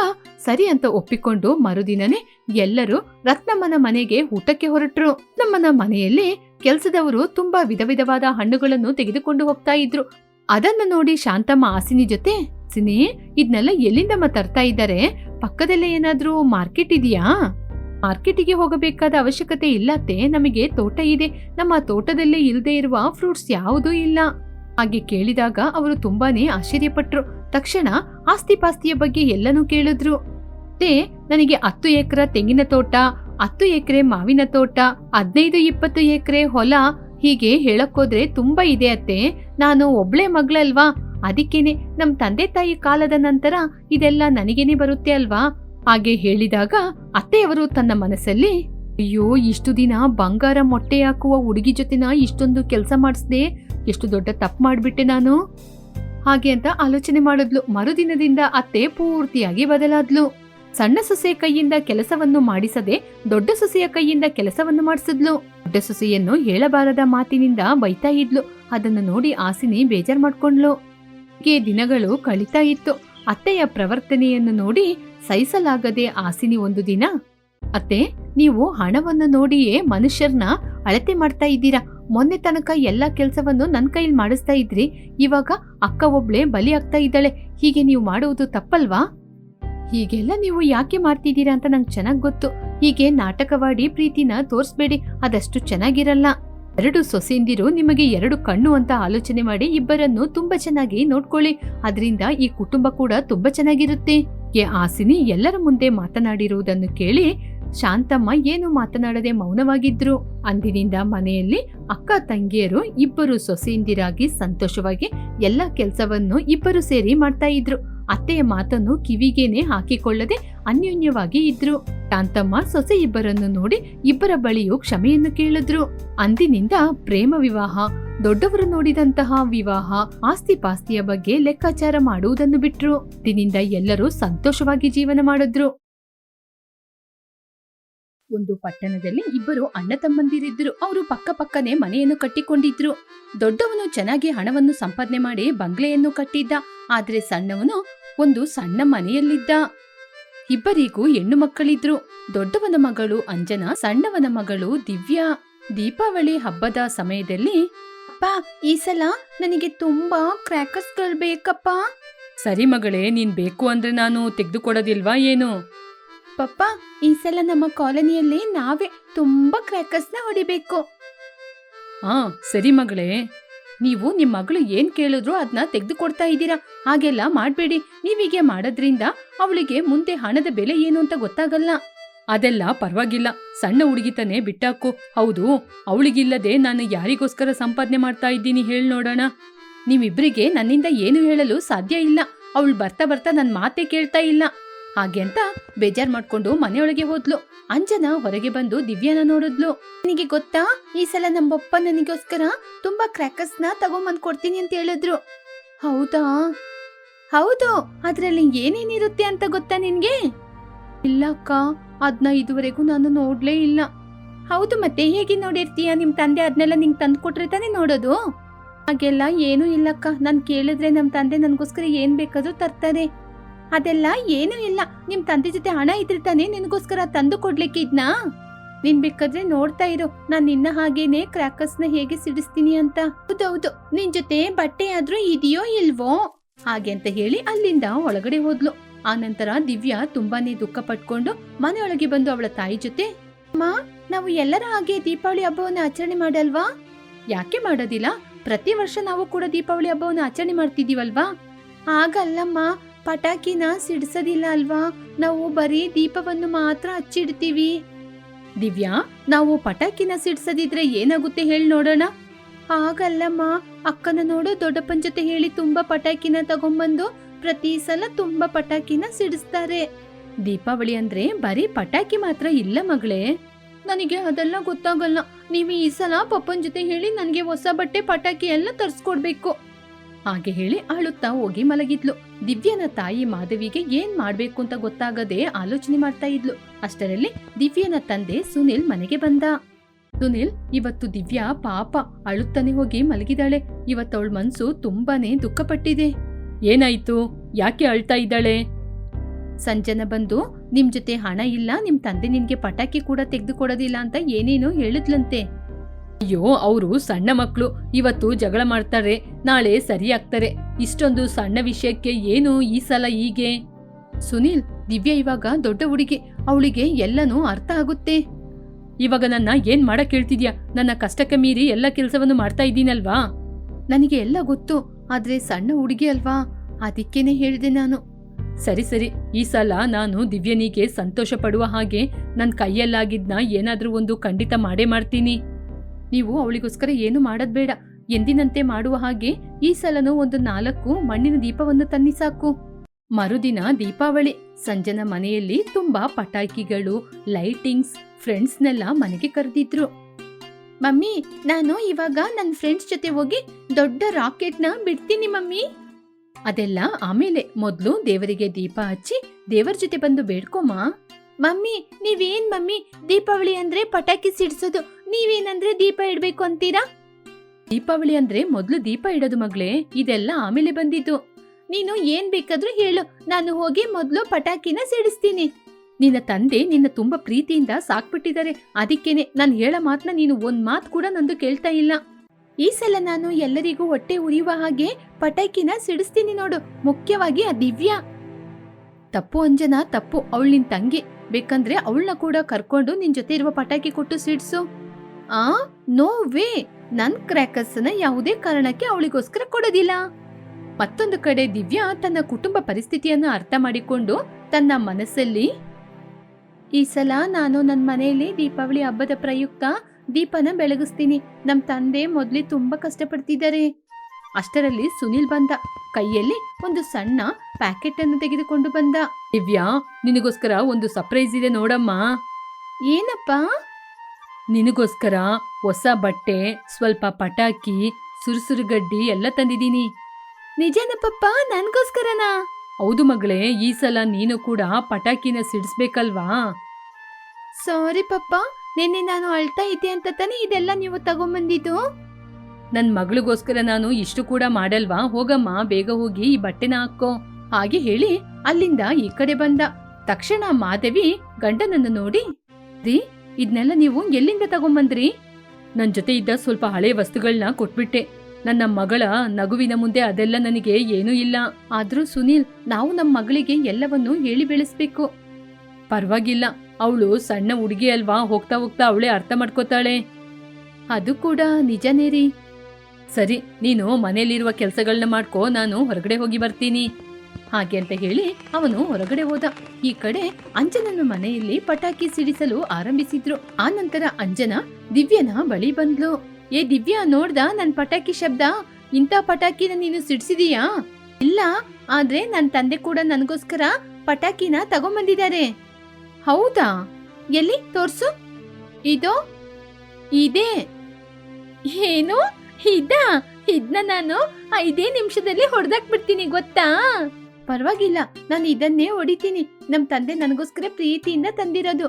ಸರಿ ಅಂತ ಒಪ್ಪಿಕೊಂಡು ಮರುದಿನನೇ ಎಲ್ಲರೂ ರತ್ನಮ್ಮನ ಮನೆಗೆ ಊಟಕ್ಕೆ ಹೊರಟ್ರು. ನಮ್ಮನ ಮನೆಯಲ್ಲಿ ಕೆಲಸದವರು ತುಂಬಾ ವಿಧ ವಿಧವಾದ ಹಣ್ಣುಗಳನ್ನು ತೆಗೆದುಕೊಂಡು ಹೋಗ್ತಾ ಇದ್ರು. ಅದನ್ನು ನೋಡಿ ಶಾಂತಮ್ಮ ಆಸಿನಿ ಜೊತೆ, ಸಿನಿ ಇದನ್ನೆಲ್ಲ ಎಲ್ಲಿಂದಮ್ಮ ತರ್ತಾ ಇದ್ದಾರೆ? ಪಕ್ಕದಲ್ಲೇ ಏನಾದ್ರೂ ಮಾರ್ಕೆಟ್ ಇದೆಯಾ? ಮಾರ್ಕೆಟಿಗೆ ಹೋಗಬೇಕಾದ ಅವಶ್ಯಕತೆ ಇಲ್ಲತ್ತೆ ನಮಗೆ ತೋಟ ಇದೆ. ನಮ್ಮ ತೋಟದಲ್ಲೇ ಇಲ್ಲದೆ ಇರುವ ಫ್ರೂಟ್ಸ್ ಯಾವುದೂ ಇಲ್ಲ. ಹಾಗೆ ಕೇಳಿದಾಗ ಅವರು ತುಂಬಾನೇ ಆಶ್ಚರ್ಯಪಟ್ರು. ತಕ್ಷಣ ಆಸ್ತಿ ಪಾಸ್ತಿಯ ಬಗ್ಗೆ ಎಲ್ಲನೂ ಕೇಳಿದ್ರು. ನನಗೆ ಹತ್ತು ಎಕರೆ ತೆಂಗಿನ ತೋಟ ಹತ್ತು ಎಕರೆ ಮಾವಿನ ತೋಟ, ಹದಿನೈದು ಇಪ್ಪತ್ತು ಎಕರೆ ಹೊಲ, ಹೀಗೆ ಹೇಳಕ್ಕೋದ್ರೆ ತುಂಬಾ ಇದೆ ಅತ್ತೆ. ನಾನು ಒಬ್ಳೆ ಮಗಳಲ್ವಾ? ಅದಕ್ಕೇನೆ ನಮ್ ತಂದೆ ತಾಯಿ ಕಾಲದ ನಂತರ ಇದೆಲ್ಲ ನನಗೇನೆ ಬರುತ್ತೆ ಅಲ್ವಾ? ಹಾಗೆ ಹೇಳಿದಾಗ ಅತ್ತೆಯವರು ತನ್ನ ಮನಸ್ಸಲ್ಲಿ, ಅಯ್ಯೋ, ಇಷ್ಟು ದಿನ ಬಂಗಾರ ಮೊಟ್ಟೆ ಹಾಕುವ ಹುಡುಗಿ ಜೊತೆನ ಇಷ್ಟೊಂದು ಕೆಲಸ ಮಾಡಿಸ್ದೆ? ಎಷ್ಟು ದೊಡ್ಡ ತಪ್ಪು ಮಾಡ್ಬಿಟ್ಟೆ ನಾನು? ಹಾಗೆ ಅಂತ ಆಲೋಚನೆ ಮಾಡಿದ್ಲು. ಮರುದಿನದಿಂದ ಅತ್ತೆ ಪೂರ್ತಿಯಾಗಿ ಬದಲಾದ್ಲು. ಸಣ್ಣ ಸೊಸೆಯ ಕೈಯಿಂದ ಕೆಲಸವನ್ನು ಮಾಡಿಸದೆ ದೊಡ್ಡ ಸೊಸೆಯ ಕೈಯಿಂದ ಕೆಲಸವನ್ನು ಮಾಡಿಸಿದ್ಲು. ದೊಡ್ಡ ಸೊಸೆಯನ್ನು ಹೇಳಬಾರದ ಮಾತಿನಿಂದ ಬೈತಾ ಇದ್ಲು. ಅದನ್ನು ನೋಡಿ ಆಸಿನಿ ಬೇಜಾರ್ ಮಾಡ್ಕೊಂಡ್ಲು. ಹೀಗೆ ದಿನಗಳು ಕಳೀತಾ ಇತ್ತು. ಅತ್ತೆಯ ಪ್ರವರ್ತನೆಯನ್ನು ನೋಡಿ ಸಹಿಸಲಾಗದೆ ಆಸಿನಿ ಒಂದು ದಿನ, ಅತ್ತೆ, ನೀವು ಹಣವನ್ನು ನೋಡಿಯೇ ಮನುಷ್ಯರನ್ನ ಅಳತೆ ಮಾಡ್ತಾ ಇದ್ದೀರಾ? ಮೊನ್ನೆ ತನಕ ಎಲ್ಲ ಕೆಲಸವನ್ನು ನನ್ನ ಕೈಯಲ್ಲಿ ಮಾಡಿಸ್ತಾ ಇದ್ರಿ. ಇವಾಗ ಅಕ್ಕ ಒಬ್ಳೆ ಬಲಿ ಆಗ್ತಾ ಇದ್ದಾಳೆ. ಹೀಗೆ ನೀವು ಮಾಡುವುದು ತಪ್ಪಲ್ವಾ? ಹೀಗೆಲ್ಲ ನೀವು ಯಾಕೆ ಮಾಡ್ತಿದ್ದೀರಾ ಅಂತ ನಂಗೆ ಚೆನ್ನಾಗ್ ಗೊತ್ತು. ಹೀಗೆ ನಾಟಕವಾಡಿ ಪ್ರೀತಿನ ತೋರಿಸ್ಬೇಡಿ, ಅದಷ್ಟು ಚೆನ್ನಾಗಿರಲ್ಲ. ಎರಡು ಸೊಸೆಂದಿರು ನಿಮಗೆ ಎರಡು ಕಣ್ಣು ಅಂತ ಆಲೋಚನೆ ಮಾಡಿ ಇಬ್ಬರನ್ನು ತುಂಬಾ ಚೆನ್ನಾಗಿ ನೋಡ್ಕೊಳ್ಳಿ. ಅದರಿಂದ ಈ ಕುಟುಂಬ ಕೂಡ ತುಂಬಾ ಚೆನ್ನಾಗಿರುತ್ತೆ. ಎ ಆಸಿನಿ ಎಲ್ಲರ ಮುಂದೆ ಮಾತನಾಡಿರುವುದನ್ನು ಕೇಳಿ ಶಾಂತಮ್ಮ ಏನು ಮಾತನಾಡದೆ ಮೌನವಾಗಿದ್ರು. ಅಂದಿನಿಂದ ಮನೆಯಲ್ಲಿ ಅಕ್ಕ, ತಂಗಿಯರು ಇಬ್ಬರು ಸೊಸೆಯಂದಿರಾಗಿ ಸಂತೋಷವಾಗಿ ಎಲ್ಲ ಕೆಲಸವನ್ನು ಇಬ್ಬರು ಸೇರಿ ಮಾಡ್ತಾ ಇದ್ರು. ಅತ್ತೆಯ ಮಾತನ್ನು ಕಿವಿಗೇನೆ ಹಾಕಿಕೊಳ್ಳದೆ ಅನ್ಯೋನ್ಯವಾಗಿ ಇದ್ರು. ಶಾಂತಮ್ಮ, ಸೊಸೆ ಇಬ್ಬರನ್ನು ನೋಡಿ ಇಬ್ಬರ ಬಳಿಯೂ ಕ್ಷಮೆಯನ್ನು ಕೇಳಿದ್ರು. ಅಂದಿನಿಂದ ಪ್ರೇಮ ವಿವಾಹ, ದೊಡ್ಡವರು ನೋಡಿದಂತಹ ವಿವಾಹ ಆಸ್ತಿ ಪಾಸ್ತಿಯ ಬಗ್ಗೆ ಲೆಕ್ಕಾಚಾರ ಮಾಡುವುದನ್ನು ಬಿಟ್ರು. ದಿನಿಂದ ಎಲ್ಲರೂ ಸಂತೋಷವಾಗಿ ಜೀವನ ಮಾಡಿದ್ರು. ಒಂದು ಪಟ್ಟಣದಲ್ಲಿ ಇಬ್ಬರು ಅಣ್ಣ ತಮ್ಮಂದಿರಿದ್ರು ಅವರು ಪಕ್ಕ ಪಕ್ಕನೆ ಮನೆಯನ್ನು ಕಟ್ಟಿಕೊಂಡಿದ್ರು. ದೊಡ್ಡವನು ಚೆನ್ನಾಗಿ ಹಣವನ್ನು ಸಂಪಾದನೆ ಮಾಡಿ ಬಂಗ್ಲೆಯನ್ನು ಕಟ್ಟಿದ್ದ. ಆದ್ರೆ ಸಣ್ಣವನು ಒಂದು ಸಣ್ಣ ಮನೆಯಲ್ಲಿದ್ದ. ಇಬ್ಬರಿಗೂ ಹೆಣ್ಣು ಮಕ್ಕಳಿದ್ರು. ದೊಡ್ಡವನ ಮಗಳು ಅಂಜನಾ, ಸಣ್ಣವನ ಮಗಳು ದಿವ್ಯಾ. ದೀಪಾವಳಿ ಹಬ್ಬದ ಸಮಯದಲ್ಲಿ, ಅಪ್ಪ, ಈ ಸಲ ನನಗೆ ತುಂಬಾ ಕ್ರ್ಯಾಕರ್ಸ್ಗಳು ಬೇಕಪ್ಪ. ಸರಿ ಮಗಳೇ, ನೀನ್ ಬೇಕು ಅಂದ್ರೆ ನಾನು ತೆಗೆದುಕೊಡೋದಿಲ್ವಾ ಏನು? ಪಪ್ಪ, ಈ ಸಲ ನಮ್ಮ ಕಾಲೋನಿಯಲ್ಲಿ ನಾವೇ ತುಂಬಾ ಕ್ರ್ಯಾಕರ್ಸ್ನ ಹೊಡಿಬೇಕು. ಹಾ ಸರಿ ಮಗಳೇ. ನೀವು ನಿಮ್ ಮಗಳು ಏನ್ ಕೇಳಿದ್ರು ಅದನ್ನ ತೆಗೆದುಕೊಡ್ತಾ ಇದ್ದೀರಾ? ಹಾಗೆಲ್ಲ ಮಾಡ್ಬೇಡಿ. ನೀವೀಗೆ ಮಾಡೋದ್ರಿಂದ ಅವಳಿಗೆ ಮುಂದೆ ಹಣದ ಬೆಲೆ ಏನು ಅಂತ ಗೊತ್ತಾಗಲ್ಲ. ಅದೆಲ್ಲ ಪರವಾಗಿಲ್ಲ. ಸಣ್ಣ ಹುಡುಗಿತನೇ ಬಿಟ್ಟಾಕು. ಹೌದು, ಅವಳಿಗಿಲ್ಲದೆ ನಾನು ಯಾರಿಗೋಸ್ಕರ ಸಂಪಾದನೆ ಮಾಡ್ತಾ ಇದ್ದೀನಿ ಹೇಳಿ ನೋಡೋಣ. ನೀವಿಬ್ರಿಗೆ ನನ್ನಿಂದ ಏನು ಹೇಳಲು ಸಾಧ್ಯ ಇಲ್ಲ. ಅವಳು ಬರ್ತಾ ಬರ್ತಾ ನನ್ನ ಮಾತೇ ಕೇಳ್ತಾ ಇಲ್ಲ. ಹಾಗೆ ಅಂತ ಬೇಜಾರ್ ಮಾಡ್ಕೊಂಡು ಮನೆಯೊಳಗೆ ಹೋದ್ಲು. ಅಂಜನಾ ಹೊರಗೆ ಬಂದು ದಿವ್ಯಾನ ನೋಡಿದ್ಲು. ನಿನಗೆ ಗೊತ್ತಾ? ಈ ಸಲ ನಮ್ಮಪ್ಪ ನನಗೋಸ್ಕರ ತುಂಬಾ ಕ್ರ್ಯಾಕರ್ಸ್ನ ತಗೊಂಬಂದ್ ಕೊಡ್ತೀನಿ ಅಂತ ಹೇಳಿದ್ರು. ಹೌದಾ? ಹೌದು. ಅದ್ರಲ್ಲಿ ಏನೇನಿರುತ್ತೆ ಅಂತ ಗೊತ್ತಾ ನಿನ್ಗೆ? ಇಲ್ಲ ಅಕ್ಕ ಅದ್ನ ಇದುವರೆಗೂ ನಾನು ನೋಡ್ಲೇ ಇಲ್ಲ. ಹೌದು ಮತ್ತೆ ಹೇಗೆ ನೋಡಿರ್ತೀಯ? ನಿಮ್ ತಂದೆ ಅದನ್ನೆಲ್ಲ ನಿಂಗೆ ತಂದು ಕೊಟ್ರೆ ತಾನೇ ನೋಡೋದು? ಹಾಗೆಲ್ಲ ಏನೂ ಇಲ್ಲಕ್ಕ. ನಾನು ಕೇಳಿದ್ರೆ ನಮ್ಮ ತಂದೆ ನನಗೋಸ್ಕರ ಏನ್ ಬೇಕಾದರೂ ತರ್ತಾರೆ ಅದೆಲ್ಲ ಏನೂ ಇಲ್ಲ. ನಿಮ್ ತಂದೆ ಜೊತೆ ಹಣ ಇದ್ರೆ ತಾನೇ ನಿನಗೋಸ್ಕರ ತಂದು ಕೊಡ್ಲಿಕ್ಕೆ ಇದ್ನಾ? ನೀನ್ ಬೇಕಾದ್ರೆ ನೋಡ್ತಾ ಇರು. ನಾನ್ ನಿನ್ನ ಹಾಗೇನೆ ಕ್ರ್ಯಾಕರ್ಸ್ನ ಹೇಗೆ ಸಿಡಿಸ್ತೀನಿ ಅಂತ. ಹೌದೌದು ನಿನ್ ಜೊತೆ ಬಟ್ಟೆ ಆದ್ರೂ ಇದೆಯೋ ಇಲ್ವೋ? ಹಾಗೆ ಅಂತ ಹೇಳಿ ಅಲ್ಲಿಂದ ಒಳಗಡೆ ಹೋದ್ಲು. ಆ ನಂತರ ದಿವ್ಯಾ ತುಂಬಾನೇ ದುಃಖ ಪಟ್ಕೊಂಡು ಮನೆಯೊಳಗೆ ಬಂದು ಅವಳ ತಾಯಿ ಜೊತೆ, ಅಮ್ಮ, ನಾವು ಎಲ್ಲರ ಹಾಗೆ ದೀಪಾವಳಿ ಹಬ್ಬವನ್ನ ಆಚರಣೆ ಮಾಡಲ್ವಾ? ಯಾಕೆ ಮಾಡೋದಿಲ್ಲ? ಪ್ರತಿ ವರ್ಷ ನಾವು ಕೂಡ ದೀಪಾವಳಿ ಹಬ್ಬವನ್ನ ಆಚರಣೆ ಮಾಡ್ತಿದೀವಲ್ವಾ ಹಾಗಲ್ಲಮ್ಮ. ಪಟಾಕಿನ ಸಿಡಿಸೋದಿಲ್ಲ ಅಲ್ವಾ? ನಾವು ಬರೀ ದೀಪವನ್ನು ಮಾತ್ರ ಹಚ್ಚಿಡ್ತೀವಿ. ದಿವ್ಯಾ, ನಾವು ಪಟಾಕಿನ ಸಿಡ್ಸದಿದ್ರೆ ಏನಾಗುತ್ತೆ ಹೇಳಿ ನೋಡೋಣ? ಹಾಗಲ್ಲಮ್ಮ, ಅಕ್ಕನ ನೋಡು ದೊಡ್ಡಪ್ಪನ ಜೊತೆ ಹೇಳಿ ತುಂಬಾ ಪಟಾಕಿನ ತಗೊಂಬಂದು ಪ್ರತಿ ಸಲ ತುಂಬಾ ಪಟಾಕಿನ ಸಿಡಿಸ್ತಾರೆ. ದೀಪಾವಳಿ ಅಂದ್ರೆ ಬರೀ ಪಟಾಕಿ ಮಾತ್ರ ಇಲ್ಲ ಮಗಳೇ. ನನಗೆ ಅದೆಲ್ಲ ಗೊತ್ತಾಗಲ್ಲ. ನೀವು ಈ ಸಲ ಪಪ್ಪನ ಜೊತೆ ಹೇಳಿ ನನಗೆ ಹೊಸ ಬಟ್ಟೆ ಪಟಾಕಿ ಎಲ್ಲ ತರಿಸ್ಕೊಡ್ಬೇಕು. ಹಾಗೆ ಹೇಳಿ ಅಳುತ್ತಾ ಹೋಗಿ ಮಲಗಿದ್ಲು. ದಿವ್ಯನ ತಾಯಿ ಮಾಧವಿಗೆ ಏನ್ ಮಾಡ್ಬೇಕು ಅಂತ ಗೊತ್ತಾಗದೆ ಆಲೋಚನೆ ಮಾಡ್ತಾ ಇದ್ಲು. ಅಷ್ಟರಲ್ಲಿ ದಿವ್ಯನ ತಂದೆ ಸುನಿಲ್ ಮನೆಗೆ ಬಂದ. ಸುನಿಲ್, ಇವತ್ತು ದಿವ್ಯಾ ಪಾಪ ಅಳುತ್ತಾನೆ ಹೋಗಿ ಮಲಗಿದಾಳೆ ಇವತ್ತವಳ ಮನ್ಸು ತುಂಬಾನೇ ದುಃಖಪಟ್ಟಿದೆ. ಏನಾಯ್ತು? ಯಾಕೆ ಅಳ್ತಾ ಇದ್ದಾಳೆ? ಸಂಜನ ಬಂದು, ನಿಮ್ ಜೊತೆ ಹಣ ಇಲ್ಲ, ನಿಮ್ ತಂದೆ ನಿನ್ಗೆ ಪಟಾಕಿ ಕೂಡ ತೆಗೆದುಕೊಡೋದಿಲ್ಲ ಅಂತ ಏನೇನೋ ಹೇಳಿದ್ಲಂತೆ. ಅಯ್ಯೋ, ಅವರು ಸಣ್ಣ ಮಕ್ಕಳು ಇವತ್ತು ಜಗಳ ಮಾಡ್ತಾರೆ, ನಾಳೆ ಸರಿ ಆಗ್ತಾರೆ. ಇಷ್ಟೊಂದು ಸಣ್ಣ ವಿಷಯಕ್ಕೆ ಏನು ಈ ಸಲ ಹೀಗೆ? ಸುನೀಲ್, ದಿವ್ಯಾ ಇವಾಗ ದೊಡ್ಡ ಹುಡುಗಿ. ಅವಳಿಗೆ ಎಲ್ಲನೂ ಅರ್ಥ ಆಗುತ್ತೆ. ಇವಾಗ ನನ್ನ ಏನ್ ಮಾಡಕ್ ಹೇಳ್ತಿದ್ಯಾ? ನನ್ನ ಕಷ್ಟಕ್ಕೆ ಮೀರಿ ಎಲ್ಲ ಕೆಲಸವನ್ನು ಮಾಡ್ತಾ ಇದ್ದೀನಲ್ವಾ? ನನಗೆ ಎಲ್ಲ ಗೊತ್ತು, ಆದ್ರೆ ಸಣ್ಣ ಹುಡುಗಿ ಅಲ್ವಾ? ಅದಕ್ಕೇನೆ ಹೇಳಿದೆ ನಾನು. ಸರಿ ಸರಿ. ಈ ಸಲ ನಾನು ದಿವ್ಯನಿಗೆ ಸಂತೋಷ ಪಡುವ ಹಾಗೆ ನನ್ನ ಕೈಯಲ್ಲಾಗಿದ್ನ ಏನಾದ್ರೂ ಒಂದು ಖಂಡಿತ ಮಾಡೇ ಮಾಡ್ತೀನಿ. ನೀವು ಅವಳಿಗೋಸ್ಕರ ಏನು ಮಾಡದ್ಬೇಡ ಎಂದಿನಂತೆ ಮಾಡುವ ಹಾಗೆ ಈ ಸಲನೂ ಒಂದು ನಾಲ್ಕು ಮಣ್ಣಿನ ದೀಪವನ್ನು ತನ್ನಿ ಸಾಕು. ಮರುದಿನ ದೀಪಾವಳಿ. ಸಂಜನ ಮನೆಯಲ್ಲಿ ತುಂಬಾ ಪಟಾಕಿಗಳು, ಲೈಟಿಂಗ್ಸ್, ಫ್ರೆಂಡ್ಸ್ನೆಲ್ಲ ಮನೆಗೆ ಕರೆದಿದ್ರು. ಮಮ್ಮಿ, ನಾನು ಇವಾಗ ನನ್ನ ಫ್ರೆಂಡ್ಸ್ ಜೊತೆ ಹೋಗಿ ದೊಡ್ಡ ರಾಕೆಟ್ನ ಬಿಡ್ತೀನಿ ಮಮ್ಮಿ. ಅದೆಲ್ಲ ಆಮೇಲೆ ಮೊದ್ಲು ದೇವರಿಗೆ ದೀಪ ಹಚ್ಚಿ ದೇವರ ಜೊತೆ ಬಂದು ಬೇಡ್ಕೊಮ್ಮ ಮಮ್ಮಿ, ನೀವೇನ್ ಮಮ್ಮಿ ದೀಪಾವಳಿ ಅಂದ್ರೆ ಪಟಾಕಿ ಸಿಡ್ಸೋದು? ನೀವೇನಂದ್ರೆ ದೀಪ ಇಡ್ಬೇಕು ಅಂತೀರಾ? ದೀಪಾವಳಿ ಅಂದ್ರೆ ಮೊದ್ಲು ದೀಪ ಇಡೋದು ಮಗಳೇ ಇದೆಲ್ಲ ಆಮೇಲೆ ಬಂದಿದ್ದು. ನೀನು ಏನ್ ಬೇಕಾದ್ರೂ ಹೇಳು ನಾನು ಹೋಗಿ ಮೊದ್ಲು ಪಟಾಕಿನ ಸಿಡಿಸ್ತೀನಿ. ನಿನ್ನ ತಂದೆ ನಿನ್ನ ತುಂಬಾ ಪ್ರೀತಿಯಿಂದ ಸಾಕ್ಬಿಟ್ಟಿದ್ದಾರೆ. ಅದಕ್ಕೇನೆ ನಾನು ಹೇಳೋ ಮಾತನ್ನ ನೀನು ಒಂದ್ ಮಾತು ಕೂಡ ನಂದು ಕೇಳ್ತಾ ಇಲ್ಲ. ಈ ಸಲ ನಾನು ಎಲ್ಲರಿಗೂ ಹೊಟ್ಟೆ ಉರಿಯುವ ಹಾಗೆ ಪಟಾಕಿನ ಸಿಡಿಸ್ತೀನಿ ನೋಡು ಮುಖ್ಯವಾಗಿ ಆ ದಿವ್ಯಾ. ತಪ್ಪು ಅಂಜನಾ ತಪ್ಪು ಅವಳು ನಿನ್ ತಂಗಿ. ಬೇಕಂದ್ರೆ ಅವಳನ್ನ ಕೂಡ ಕರ್ಕೊಂಡು ನಿನ್ ಜೊತೆ ಇರುವ ಪಟಾಕಿ ಕೊಟ್ಟು ಸಿಡ್ಸು. ಆ? ನೋ ವೇ ನನ್ ಕ್ರ್ಯಾಕರ್ಸ್ನ ಯಾವುದೇ ಕಾರಣಕ್ಕೆ ಅವಳಿಗೋಸ್ಕರ ಕೊಡೋದಿಲ್ಲ. ಮತ್ತೊಂದು ಕಡೆ ದಿವ್ಯಾ ತನ್ನ ಕುಟುಂಬ ಪರಿಸ್ಥಿತಿಯನ್ನು ಅರ್ಥ ಮಾಡಿಕೊಂಡು ತನ್ನ ಮನಸ್ಸಲ್ಲಿ, ಈ ಸಲ ನಾನು ನನ್ನ ಮನೆಯಲ್ಲಿ ದೀಪಾವಳಿ ಹಬ್ಬದ ಪ್ರಯುಕ್ತ ದೀಪನ ಬೆಳಗಿಸ್ತೀನಿ. ನಮ್ ತಂದೆ ಮೊದ್ಲೇ ತುಂಬಾ ಕಷ್ಟಪಡ್ತಿದ್ದಾರೆ. ಅಷ್ಟರಲ್ಲಿ ಸುನಿಲ್ ಬಂದ. ಕೈಯಲ್ಲಿ ಒಂದು ಸಣ್ಣ ಪ್ಯಾಕೆಟ್ ಅನ್ನು ತೆಗೆದುಕೊಂಡು ಬಂದ. ದಿವ್ಯಾ, ನಿನಗೋಸ್ಕರ ಒಂದು ಸರ್ಪ್ರೈಸ್ ಇದೆ ನೋಡಮ್ಮ. ಏನಪ್ಪ? ನಿನಗೋಸ್ಕರ ಹೊಸ ಬಟ್ಟೆ ಸ್ವಲ್ಪ ಪಟಾಕಿ ಸುರುಸುರುಗಡ್ಡಿ ಎಲ್ಲ ತಂದಿದ್ದೀನಿ. ನಿಜನ ಪಪ್ಪ? ನನ್ಗೋಸ್ಕರನಾ? ಹೌದು ಮಗಳೇ ಈ ಸಲ ನೀನು ಕೂಡ ಪಟಾಕಿನ ಸಿಡಿಸ್ಬೇಕಲ್ವಾ? ಸಾರಿ ಪಪ್ಪ ನಿನ್ನೆ ನಾನು ಅಳ್ತಾ ಇದ್ದೆ ಅಂತ ತಾನೇ ಇದೆಲ್ಲ ನೀವು ತಗೊಂಬಂದಿದ್ದು? ನನ್ ಮಗಳಿಗೋಸ್ಕರ ನಾನು ಇಷ್ಟು ಕೂಡ ಮಾಡಲ್ವಾ? ಹೋಗಮ್ಮ ಬೇಗ ಹೋಗಿ ಈ ಬಟ್ಟೆನ ಹಾಕೋ. ಹಾಗೆ ಹೇಳಿ ಅಲ್ಲಿಂದ ಈ ಕಡೆ ಬಂದ. ತಕ್ಷಣ ಮಾಧವಿ ಗಂಡನನ್ನು ನೋಡಿ ರೀ ಇದನ್ನೆಲ್ಲ ನೀವು ಎಲ್ಲಿಂದ ತಗೊಂಬಂದ್ರಿ? ನನ್ನ ಜೊತೆ ಇದ್ದ ಸ್ವಲ್ಪ ಹಳೆ ವಸ್ತುಗಳನ್ನ ಕೊಟ್ಬಿಟ್ಟೆ. ನನ್ನ ಮಗಳ ನಗುವಿನ ಮುಂದೆ ಅದೆಲ್ಲ ನನಗೆ ಏನೂ ಇಲ್ಲ. ಆದ್ರೂ ಸುನೀಲ್, ನಾವು ನಮ್ಮ ಮಗಳಿಗೆ ಎಲ್ಲವನ್ನೂ ಹೇಳಿ ಬೆಳೆಸ್ಬೇಕು. ಪರವಾಗಿಲ್ಲ, ಅವಳು ಸಣ್ಣ ಹುಡುಗಿ ಅಲ್ವಾ? ಹೋಗ್ತಾ ಹೋಗ್ತಾ ಅವಳೇ ಅರ್ಥ ಮಾಡ್ಕೋತಾಳೆ. ಅದು ಕೂಡ ನಿಜನೇ ರೀ. ಸರಿ, ನೀನು ಮನೆಯಲ್ಲಿರುವ ಕೆಲಸಗಳನ್ನ ಮಾಡ್ಕೋ, ನಾನು ಹೊರಗಡೆ ಹೋಗಿ ಬರ್ತೀನಿ. ಹಾಗೆ ಅಂತ ಹೇಳಿ ಅವನು ಹೊರಗಡೆ ಹೋದ. ಈ ಕಡೆ ಅಂಜನನ ಮನೆಯಲ್ಲಿ ಪಟಾಕಿ ಸಿಡಿಸಲು ಆರಂಭಿಸಿದ್ರು. ಆ ನಂತರ ಅಂಜನ ದಿವ್ಯನ ಬಳಿ ಬಂದ್ಲು. ಏ ದಿವ್ಯ, ನೋಡ್ದ ನನ್ ಪಟಾಕಿ ಶಬ್ದ? ಇಂಥ ಪಟಾಕಿನ ನೀನು ಸಿಡಿಸಿದೀಯಾ? ಇಲ್ಲ, ಆದ್ರೆ ನನ್ ತಂದೆ ಕೂಡ ನನಗೋಸ್ಕರ ಪಟಾಕಿನ ತಗೊಂಬಂದಿದ್ದಾರೆ. ಹೌದಾ? ಎಲ್ಲಿ? ತೋರ್ಸು. ಇದು? ಇದೇ. ಏನು? ಇದ? ಇದ್ನ ನಾನು ಐದೇ ನಿಮಿಷದಲ್ಲಿ ಹೊಡೆದಾಕ್ಬಿಡ್ತೀನಿ, ಗೊತ್ತಾ? ಪರವಾಗಿಲ್ಲ, ನಾನು ಇದನ್ನೇ ಹೊಡಿತೀನಿ. ನಮ್ ತಂದೆ ನನಗೋಸ್ಕರ ಪ್ರೀತಿಯಿಂದ ತಂದಿರೋದು.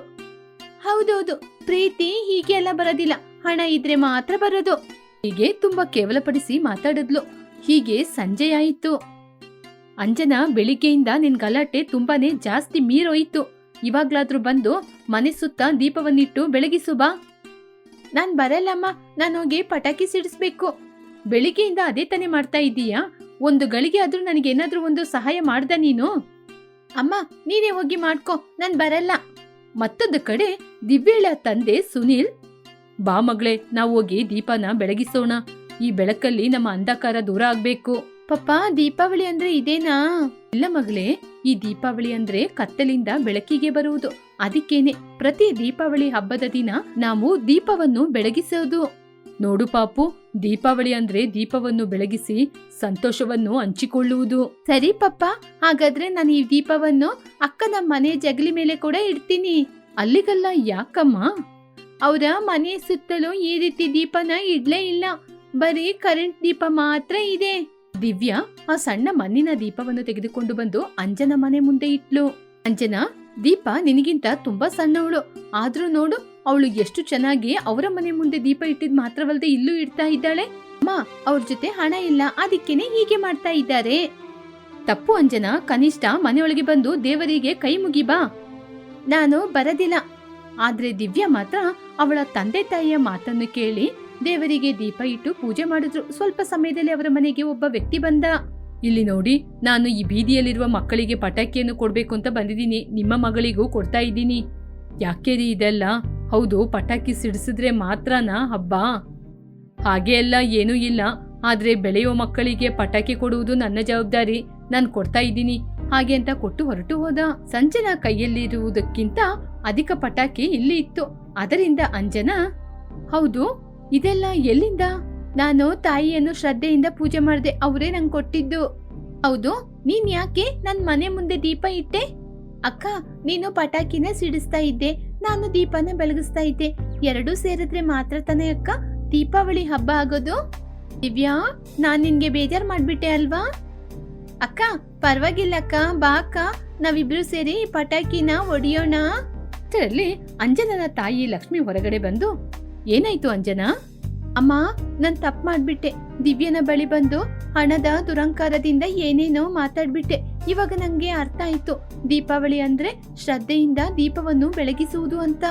ಹೌದೌದು, ಪ್ರೀತಿ ಹೀಗೆ ಎಲ್ಲ ಬರೋದಿಲ್ಲ. ಹಣ ಇದ್ರೆ ಮಾತ್ರ ಬರೋದು. ಹೀಗೆ ತುಂಬಾ ಕೇವಲಪಡಿಸಿ ಮಾತಾಡಿದ್ಲು. ಹೀಗೆ ಸಂಜೆ ಆಯಿತು. ಅಂಜನಾ ಬೆಳಿಗ್ಗೆಯಿಂದ ನಿನ್ ಗಲಾಟೆ ತುಂಬಾನೇ ಜಾಸ್ತಿ ಮೀರೋಯಿತು. ಇವಾಗ್ಲಾದ್ರೂ ಬಂದು ಮನೆ ಸುತ್ತ ದೀಪವನ್ನಿಟ್ಟು ಬೆಳಗಿಸು ಬಾ ನಾನ್ ಬರಲ್ಲಮ್ಮ, ನಾನು ಹೋಗಿ ಪಟಾಕಿ ಸಿಡಿಸ್ಬೇಕು. ಬೆಳಿಗ್ಗೆಯಿಂದ ಅದೇ ತಾನೇ ಮಾಡ್ತಾ ಇದ್ದೀಯಾ ಒಂದು ಗಳಿಗೆ ಆದ್ರೂ ನನಗೇನಾದ್ರೂ ಒಂದು ಸಹಾಯ ಮಾಡ್ದ ನೀನು? ಅಮ್ಮ, ನೀನೇ ಹೋಗಿ ಮಾಡ್ಕೊ, ನಾನ್ ಬರಲ್ಲ. ಮತ್ತೊಂದು ಕಡೆ ದಿವ್ಯಳ ತಂದೆ ಸುನೀಲ್, ಬಾ ಮಗಳೇ, ನಾವು ಹೋಗಿ ದೀಪನ ಬೆಳಗಿಸೋಣ. ಈ ಬೆಳಕಲ್ಲಿ ನಮ್ಮ ಅಂಧಕಾರ ದೂರ ಆಗ್ಬೇಕು. ಪಪ್ಪ, ದೀಪಾವಳಿ ಅಂದ್ರೆ ಇದೇನಾ? ಇಲ್ಲ ಮಗಳೇ, ಈ ದೀಪಾವಳಿ ಅಂದ್ರೆ ಕತ್ತಲಿಂದ ಬೆಳಕಿಗೆ ಬರುವುದು. ಅದಕ್ಕೇನೆ, ಪ್ರತಿ ದೀಪಾವಳಿ ಹಬ್ಬದ ದಿನ ನಾವು ದೀಪವನ್ನು ಬೆಳಗಿಸೋದು. ನೋಡು ಪಾಪು ದೀಪಾವಳಿ ಅಂದ್ರೆ ದೀಪವನ್ನು ಬೆಳಗಿಸಿ ಸಂತೋಷವನ್ನು ಹಂಚಿಕೊಳ್ಳುವುದು. ಸರಿ ಪಪ್ಪ ಹಾಗಾದ್ರೆ ನಾನು ಈ ದೀಪವನ್ನು ಅಕ್ಕನ ಮನೆ ಜಗಲಿ ಮೇಲೆ ಕೂಡ ಇಡ್ತೀನಿ. ಅಲ್ಲಿಗಲ್ಲ ಯಾಕಮ್ಮ? ಅವರ ಮನೆ ಸುತ್ತಲೂ ಈ ರೀತಿ ದೀಪನ ಇಡ್ಲೇ ಇಲ್ಲ. ಬರೀ ಕರೆಂಟ್ ದೀಪ ಮಾತ್ರ ಇದೆ. ದಿವ್ಯಾ ಆ ಸಣ್ಣ ಮಣ್ಣಿನ ದೀಪವನ್ನು ತೆಗೆದುಕೊಂಡು ಬಂದು ಅಂಜನ ಮನೆ ಮುಂದೆ ಇಟ್ಲು. ಅಂಜನಾ ದೀಪ ನಿನಗಿಂತ ತುಂಬಾ ಸಣ್ಣವಳು. ಆದ್ರೂ ನೋಡು ಅವಳು ಎಷ್ಟು ಚೆನ್ನಾಗಿ ಅವರ ಮನೆ ಮುಂದೆ ದೀಪ ಇಟ್ಟಿದ್ ಮಾತ್ರವಲ್ಲದೆ ಇಲ್ಲೂ ಇಡ್ತಾ ಇದ್ದಾಳೆ. ಅಮ್ಮ, ಅವ್ರ ಜೊತೆ ಹಣ ಇಲ್ಲ, ಅದಕ್ಕೇನೆ ಹೀಗೆ ಮಾಡ್ತಾ ಇದ್ದಾರೆ. ತಪ್ಪು ಅಂಜನ, ಕನಿಷ್ಠ ಮನೆಯೊಳಗೆ ಬಂದು ದೇವರಿಗೆ ಕೈ ಮುಗಿ ಬಾ. ನಾನು ಬರದಿಲ್ಲ. ಆದ್ರೆ ದಿವ್ಯ ಮಾತ್ರ ಅವಳ ತಂದೆ ತಾಯಿಯ ಮಾತನ್ನು ಕೇಳಿ ದೇವರಿಗೆ ದೀಪ ಇಟ್ಟು ಪೂಜೆ ಮಾಡಿದ್ರು. ಸ್ವಲ್ಪ ಸಮಯದಲ್ಲಿ ಅವರ ಮನೆಗೆ ಒಬ್ಬ ವ್ಯಕ್ತಿ ಬಂದ. ಇಲ್ಲಿ ನೋಡಿ, ನಾನು ಈ ಬೀದಿಯಲ್ಲಿರುವ ಮಕ್ಕಳಿಗೆ ಪಟಾಕಿಯನ್ನು ಕೊಡ್ಬೇಕು ಅಂತ ಬಂದಿದ್ದೀನಿ. ನಿಮ್ಮ ಮಗಳಿಗೂ ಕೊಡ್ತಾ ಇದ್ದೀನಿ. ಯಾಕೆ ಇದೆಲ್ಲ? ಹೌದು, ಪಟಾಕಿ ಸಿಡಿಸಿದ್ರೆ ಮಾತ್ರನಾ ಹಬ್ಬ? ಹಾಗೆ ಎಲ್ಲ ಏನೂ ಇಲ್ಲ. ಆದರೆ ಬೆಳೆಯೋ ಮಕ್ಕಳಿಗೆ ಪಟಾಕಿ ಕೊಡುವುದು ನನ್ನ ಜವಾಬ್ದಾರಿ. ನಾನು ಕೊಡ್ತಾ ಇದ್ದೀನಿ. ಹಾಗೆ ಅಂತ ಕೊಟ್ಟು ಹೊರಟು ಹೋದ. ಸಂಜನಾ ಕೈಯಲ್ಲಿರುವುದಕ್ಕಿಂತ ಅಧಿಕ ಪಟಾಕಿ ಇಲ್ಲಿ ಇತ್ತು. ಅದರಿಂದ ಅಂಜನಾ, ಹೌದು, ಇದೆಲ್ಲ ಎಲ್ಲಿಂದ? ನಾನು ತಾಯಿಯನ್ನು ಶ್ರದ್ಧೆಯಿಂದ ಪೂಜೆ ಮಾಡಿದೆ, ಅವರೇ ನಂಗೆ ಕೊಟ್ಟಿದ್ದು. ಹೌದು, ನೀನ್ ಯಾಕೆ ನನ್ ಮನೆ ಮುಂದೆ ದೀಪ ಇಟ್ಟೆ? ಅಕ್ಕ, ನೀನು ಪಟಾಕಿನ ಸಿಡಿಸ್ತಾ ಇದ್ದೆ. ನಾನು ದೀಪನ ಬೆಳಗಿಸ್ತಾ ಇದ್ದೆ. ಎರಡೂ ಸೇರಿದ್ರೆ ಮಾತ್ರ ತಾನೇ ಅಕ್ಕ ದೀಪಾವಳಿ ಹಬ್ಬ ಆಗೋದು? ದಿವ್ಯಾ, ನಾನ್ ನಿನ್ಗೆ ಬೇಜಾರ್ ಮಾಡ್ಬಿಟ್ಟೆ ಅಲ್ವಾ? ಅಕ್ಕ, ಪರವಾಗಿಲ್ಲ ಅಕ್ಕ, ಬಾ ಅಕ್ಕ. ನಾವಿಬ್ರು ಸೇರಿ ಪಟಾಕಿನ ಅಷ್ಟರಲ್ಲಿ ಅಂಜನನ ತಾಯಿ ಲಕ್ಷ್ಮಿ ಹೊರಗಡೆ ಬಂದು, ಏನಾಯ್ತು ಅಂಜನಾ? ಅಮ್ಮ, ನಾನ್ ತಪ್ಪು ಮಾಡ್ಬಿಟ್ಟೆ. ದಿವ್ಯನ ಬಳಿ ಬಂದು ಹಣದ ದುರಂಕಾರದಿಂದ ಏನೇನೋ ಮಾತಾಡ್ಬಿಟ್ಟೆ. ಇವಾಗ ನಂಗೆ ಅರ್ಥ ಆಯ್ತು. ದೀಪಾವಳಿ ಅಂದ್ರೆ ಶ್ರದ್ಧೆಯಿಂದ ದೀಪವನ್ನು ಬೆಳಗಿಸುವುದು ಅಂತ.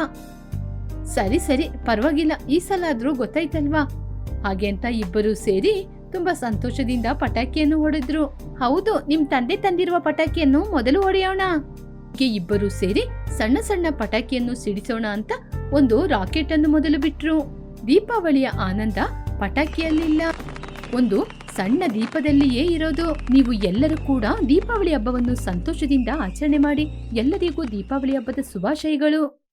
ಸರಿ ಸರಿ, ಪರವಾಗಿಲ್ಲ. ಈ ಸಲ ಆದ್ರೂ ಗೊತ್ತಾಯ್ತಲ್ವಾ? ಹಾಗೆ ಅಂತ ಇಬ್ಬರು ಸೇರಿ ತುಂಬಾ ಸಂತೋಷದಿಂದ ಪಟಾಕಿಯನ್ನು ಹೊಡೆದ್ರು. ಹೌದು, ನಿಮ್ ತಂದೆ ತಂದಿರುವ ಪಟಾಕಿಯನ್ನು ಮೊದಲು ಹೊಡೆಯೋಣ. ಇಬ್ಬರು ಸೇರಿ ಸಣ್ಣ ಸಣ್ಣ ಪಟಾಕಿಯನ್ನು ಸಿಡಿಸೋಣ ಅಂತ ಒಂದು ರಾಕೆಟ್ ಅನ್ನು ಮೊದಲು ಬಿಟ್ರು. ದೀಪಾವಳಿಯ ಆನಂದ ಪಟಾಕಿಯಲ್ಲಿಲ್ಲ. ಒಂದು ಸಣ್ಣ ದೀಪದಲ್ಲಿಯೇ ಇರೋದು. ನೀವು ಎಲ್ಲರೂ ಕೂಡ ದೀಪಾವಳಿ ಹಬ್ಬವನ್ನು ಸಂತೋಷದಿಂದ ಆಚರಣೆ ಮಾಡಿ ಎಲ್ಲರಿಗೂ ದೀಪಾವಳಿ ಹಬ್ಬದ ಶುಭಾಶಯಗಳು.